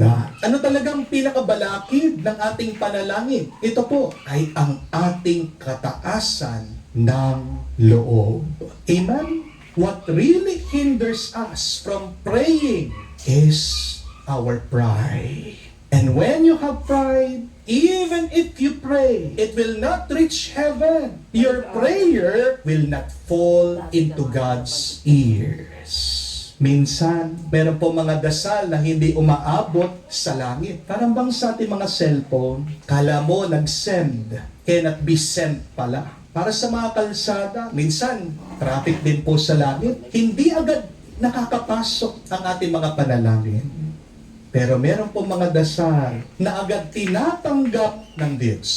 God. Ano talagang pinakabalakid ng ating panalangin? Ito po ay ang ating kataasan ng loob. Amen? What really hinders us from praying is our pride. And when you have pride, even if you pray, it will not reach heaven. Your prayer will not fall into God's ears. Minsan, meron po mga dasal na hindi umaabot sa langit. Parang bang sa ating mga cellphone, kala mo nag-send, cannot be sent pala. Para sa mga kalsada, minsan, traffic din po sa langit. Hindi agad nakakapasok ang ating mga panalangin. Pero meron po mga dasal na agad tinatanggap ng Diyos.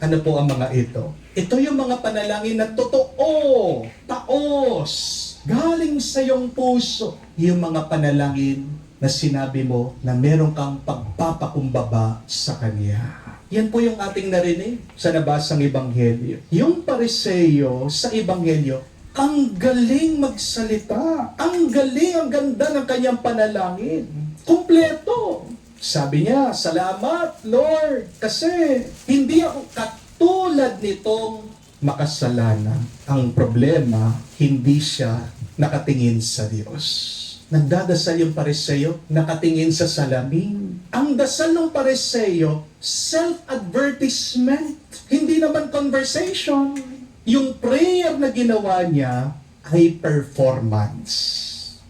Ano po ang mga ito? Ito yung mga panalangin na totoo, taos, galing sa iyong puso. Yung mga panalangin na sinabi mo na meron kang pagpapakumbaba sa Kanya. Yan po yung ating narinig sa nabasang Ebanghelyo. Yung pariseyo sa Ebanghelyo, ang galing magsalita. Ang galing, ang ganda ng kanyang panalangin. Kompleto. Sabi niya, salamat Lord, kasi hindi ako katulad nitong makasalanan. Ang problema, hindi siya nakatingin sa Diyos. Nagdadasal yung pariseyo, nakatingin sa salamin. Ang dasal ng pariseyo, self-advertisement. Hindi naman conversation. Yung prayer na ginawa niya ay performance.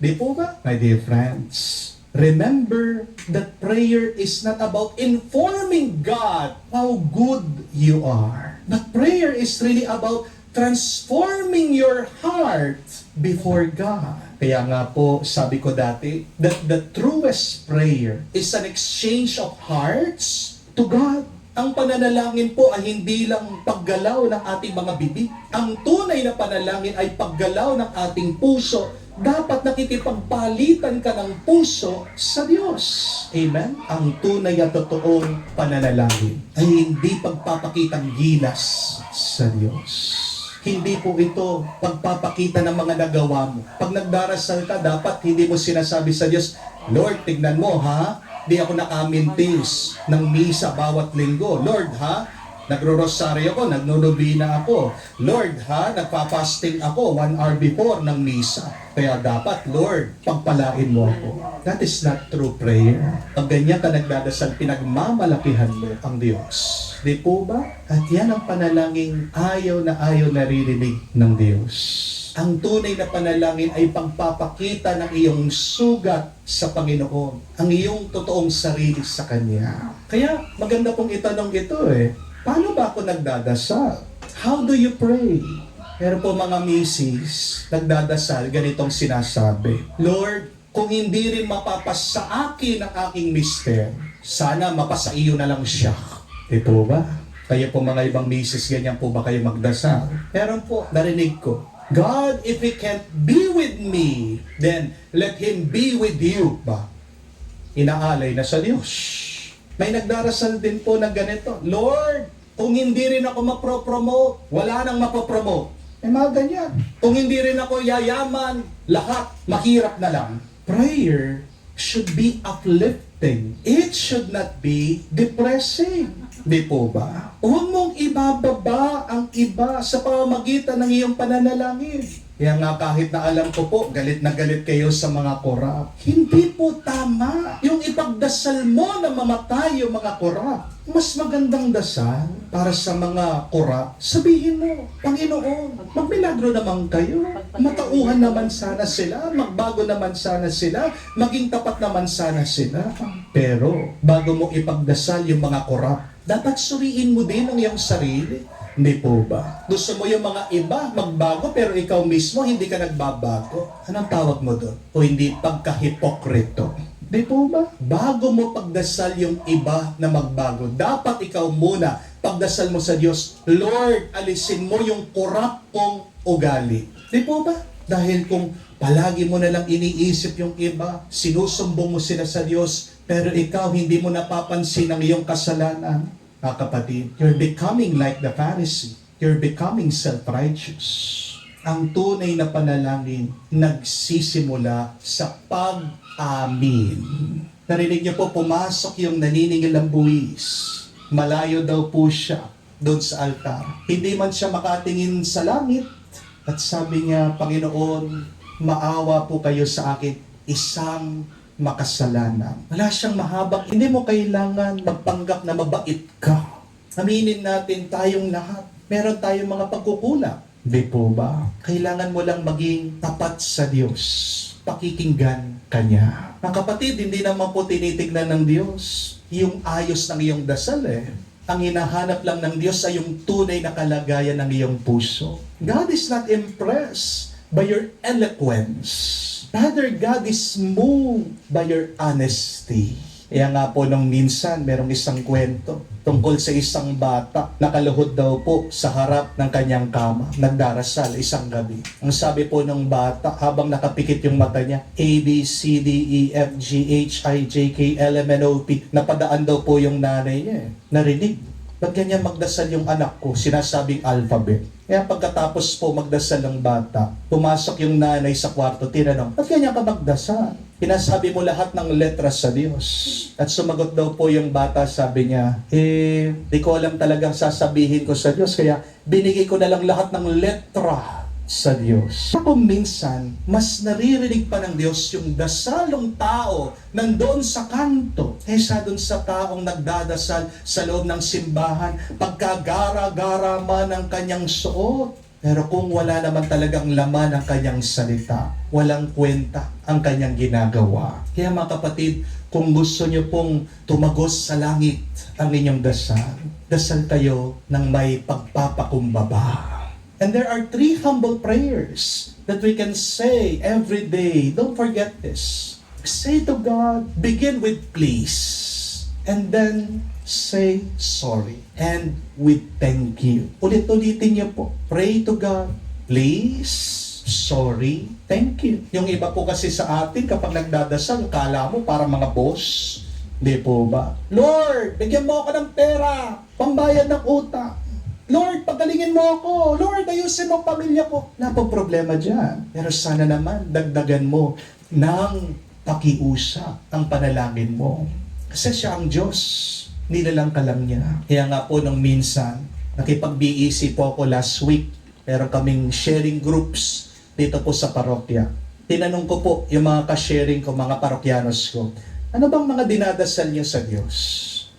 Di po ba? My dear friends, remember that prayer is not about informing God how good you are. But prayer is really about transforming your heart before God. Kaya nga po, sabi ko dati, that the truest prayer is an exchange of hearts to God. Ang pananalangin po ay hindi lang paggalaw ng ating mga bibig. Ang tunay na panalangin ay paggalaw ng ating puso. Dapat nakikipagpalitan ka ng puso sa Diyos. Amen? Ang tunay at totoong pananalangin ay hindi pagpapakitang gilas sa Diyos. Hindi po ito pagpapakita ng mga nagawa mo. Pag nagdarasal ka, dapat hindi mo sinasabi sa Diyos, Lord, tignan mo ha, di ako nakamintis ng misa bawat linggo. Lord ha, nagro-rosaryo ako, nagnonobina ako. Lord ha, nagpa-fasting ako one hour before ng misa. Kaya dapat, Lord, pagpalain mo ako. That is not true prayer. Pag ganyan ka nagdadasal, pinagmamalakihan mo ang Diyos. Di po ba? At yan ang panalangin ayaw na ayaw naririnig ng Diyos. Ang tunay na panalangin ay pagpapakita ng iyong sugat sa Panginoon, ang iyong totoong sarili sa Kanya. Kaya maganda pong itanong ito eh, paano ba ako nagdadasal? How do you pray? Pero po mga misis, nagdadasal, ganitong sinasabi, Lord, kung hindi rin mapapas sa akin ang aking mister, sana mapasa iyo na lang siya. Di po ba? Kayo po mga ibang misis, ganyan po ba kayo magdasal? Meron po, narinig ko. God, if He can't be with me, then let Him be with you. Ba? Inaalay na sa Diyos. May nagdarasal din po na ganito, Lord, kung hindi rin ako mapro-promote, wala nang mapopromote. Eh mga ganyan. Kung hindi rin ako yayaman, lahat mahirap na lang. Prayer should be uplifting. It should not be depressing. Di po ba? Huwag mong ibababa ang iba sa pamamagitan ng iyong pananalangin. Kaya nga kahit na alam ko po, galit na galit kayo sa mga korap. Hindi po tama yung ipagdasal mo na mamatay yung mga korap. Mas magandang dasal para sa mga korap. Sabihin mo, Panginoon, magmilagro naman kayo. Matauhan naman sana sila. Magbago naman sana sila. Maging tapat naman sana sila. Pero, bago mo ipagdasal yung mga korap, dapat suriin mo din ang iyong sarili. Hindi po ba? Gusto mo yung mga iba magbago pero ikaw mismo hindi ka nagbabago? Anong tawag mo doon? O hindi pagkahipokrito? Di po ba? Bago mo pagdasal yung iba na magbago, dapat ikaw muna pagdasal mo sa Diyos, Lord, alisin mo yung korap kong ugali. Di po ba? Dahil kung palagi mo na lang iniisip yung iba, sinusumbong mo sila sa Diyos, pero ikaw hindi mo napapansin ang iyong kasalanan, mga kapatid, you're becoming like the Pharisee. You're becoming self-righteous. Ang tunay na panalangin nagsisimula sa pag-amin. Narinig niyo po, pumasok yung naniningil ng buwis. Malayo daw po siya doon sa altar. Hindi man siya makatingin sa langit. At sabi niya, Panginoon, maawa po kayo sa akin, isang makasalanan. Wala siyang mahabang, hindi mo kailangan magpanggap na mabait ka. Aminin natin tayong lahat. Meron tayong mga pagkukulang. Di po ba? Kailangan mo lang maging tapat sa Diyos. Pakikinggan Kanya. Mga kapatid, hindi naman po tinitignan ng Diyos yung ayos ng iyong dasal eh. Ang hinahanap lang ng Diyos ay yung tunay na kalagayan ng iyong puso. God is not impressed by your eloquence. Rather, God is moved by your honesty. Kaya nga po nung minsan, merong isang kwento tungkol sa isang bata. Nakaluhod daw po sa harap ng kanyang kama. Nagdarasal isang gabi. Ang sabi po ng bata, habang nakapikit yung mata niya, A, B, C, D, E, F, G, H, I, J, K, L, M, N, O, P. Napadaan daw po yung nanay niya. eh. Narinig. Ba't ganyan magdasal yung anak ko? Sinasabing alphabet. Kaya pagkatapos po magdasal ng bata, pumasok yung nanay sa kwarto, tinanong, ba't ganyan ka magdasal? Pinasabi mo lahat ng letra sa Diyos. At sumagot daw po yung bata, sabi niya, eh, di ko alam talagang sasabihin ko sa Diyos, kaya binigay ko na lang lahat ng letra sa Diyos. Kung minsan, mas naririnig pa ng Diyos yung dasalong tao nandoon sa kanto kaysa doon sa taong nagdadasal sa loob ng simbahan pagkagara-gara man ang kanyang suot. Pero kung wala naman talagang laman ang kanyang salita, walang kwenta ang kanyang ginagawa. Kaya mga kapatid, kung gusto nyo pong tumagos sa langit ang inyong dasal, dasal kayo ng may pagpapakumbaba. And there are three humble prayers that we can say every day. Don't forget this. Say to God, begin with please. And then say sorry. And with thank you. Ulit-ulitin niyo po. Pray to God, please, sorry, thank you. Yung iba po kasi sa atin, kapag nagdadasal, kala mo para mga boss. Hindi po ba? Lord, bigyan mo ako ng pera, pambayad ng utang. Lord, pagalingin mo ako. Lord, ayusin mo pamilya ko. Wala pong problema dyan. Pero sana naman, dagdagan mo ng pakiusap ang panalangin mo. Kasi siya ang Diyos. Nilalang ka lang niya. Kaya nga po nung minsan, nakipag-BEC po ako last week. Meron kaming sharing groups dito po sa parokya. Tinanong ko po yung mga ka-sharing ko, mga parokyanos ko, ano bang mga dinadasal niyo sa Diyos?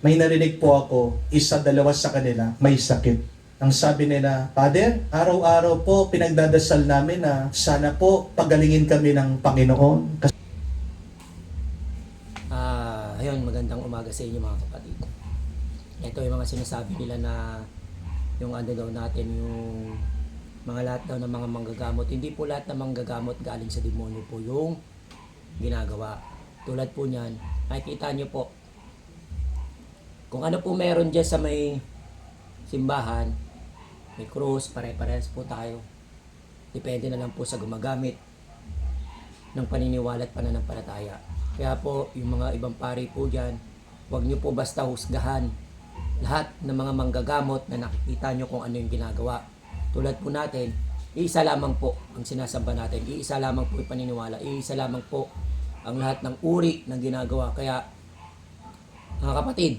May narinig po ako, isa, dalawa sa kanila, may sakit. Ang sabi nila, Father, araw-araw po pinagdadasal namin na sana po pagalingin kami ng Panginoon. Kasi Ah, ayun, magandang umaga sa inyo mga kapatid. Ito yung mga sinasabi nila na yung ano daw natin, yung mga lahat daw ng mga manggagamot. Hindi po lahat ng manggagamot galing sa demonyo po yung ginagawa. Tulad po niyan, nakikita nyo po, kung ano po meron dyan sa may simbahan, may krus, pare-parehas po tayo. Depende na lang po sa gumagamit ng paniniwala at pananampalataya. Kaya po, yung mga ibang pari po dyan, huwag nyo po basta husgahan lahat ng mga manggagamot na nakikita nyo kung ano yung ginagawa. Tulad po natin, iisa lamang po ang sinasamba natin. Iisa lamang po yung paniniwala. Iisa lamang po ang lahat ng uri ng ginagawa. Kaya, mga kapatid,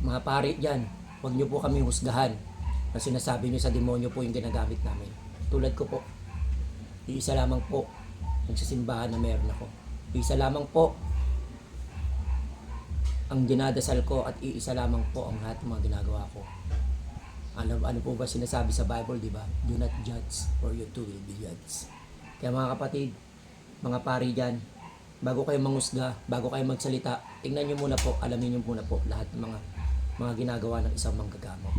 mga pari dyan, huwag nyo po kami husgahan na sinasabi nyo sa demonyo po yung ginagamit namin. Tulad ko po, iisa lamang po ang sa simbahan na meron ako. Isa lamang po ang dinadasal ko at iisa lamang po ang lahat ng mga ginagawa ko. Ano, ano po ba sinasabi sa Bible, di ba? Do not judge or you too will be judged. Kaya mga kapatid, mga pari dyan, bago kayo mangusga, bago kayo magsalita, tingnan nyo muna po, alamin nyo muna po lahat ng mga mga ginagawa ng isang manggagamot.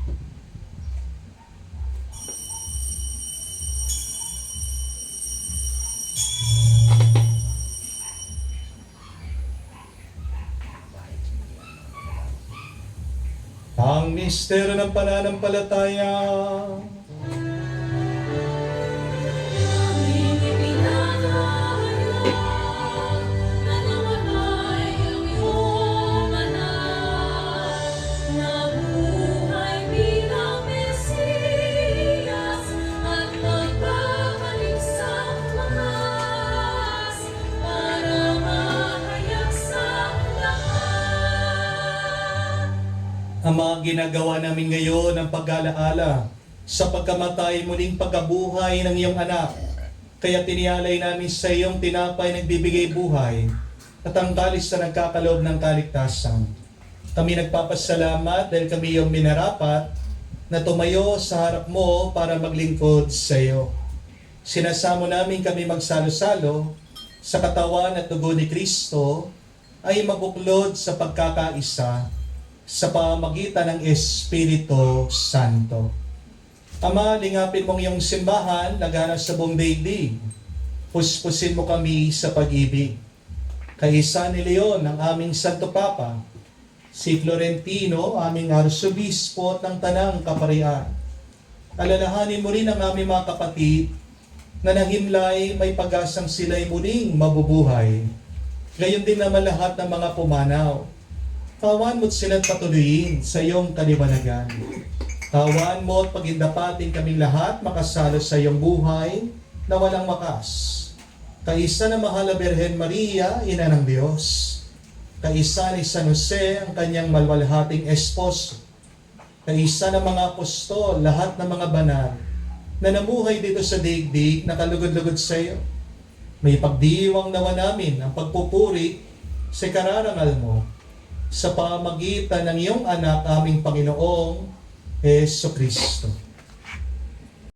Ang misteryo ng pananampalataya. Ginagawa namin ngayon ng pag-alaala sa pagkamatay muling pagkabuhay ng iyong anak. Kaya tinialay namin sa iyong tinapay nagbibigay buhay at ang kalis na nagkakaloob ng kaligtasan. Kami nagpapasalamat dahil kami iyong minarapat na tumayo sa harap mo para maglingkod sa iyo. Sinasamo namin kami magsalo-salo sa katawan at dugo ni Kristo ay mabuklod sa pagkakaisa sa pamagitan ng Espiritu Santo. Ama, lingapin mong iyong simbahan, lagana sa buong daigdig. Puspusin mo kami sa pag-ibig. Kaisa ni Leon, ang aming Santo Papa, si Florentino, aming Arsobispo at ng Tanang Kaparian. Alalahanin mo rin ang aming mga kapatid na nahimlay may pag-asang sila'y muling mabubuhay. Gayon din naman lahat ng mga pumanaw. Tawan mo't silang patuloyin sa iyong kaliwanagan. Tawan mo at pagindapatin kaming lahat makasalo sa iyong buhay na walang makas. Kaisa na mahal na Birhen Maria, Ina ng Diyos. Kaisa ni San Jose, ang kanyang malwalhating esposo. Kaisa ng mga apostol, lahat ng mga banal na namuhay dito sa daigdig na kalugod-lugod sa iyo. May pagdiwang nawa namin ang pagpupuri sa kararangal mo sa pamagitan ng iyong anak aming Panginoong Yeso Kristo.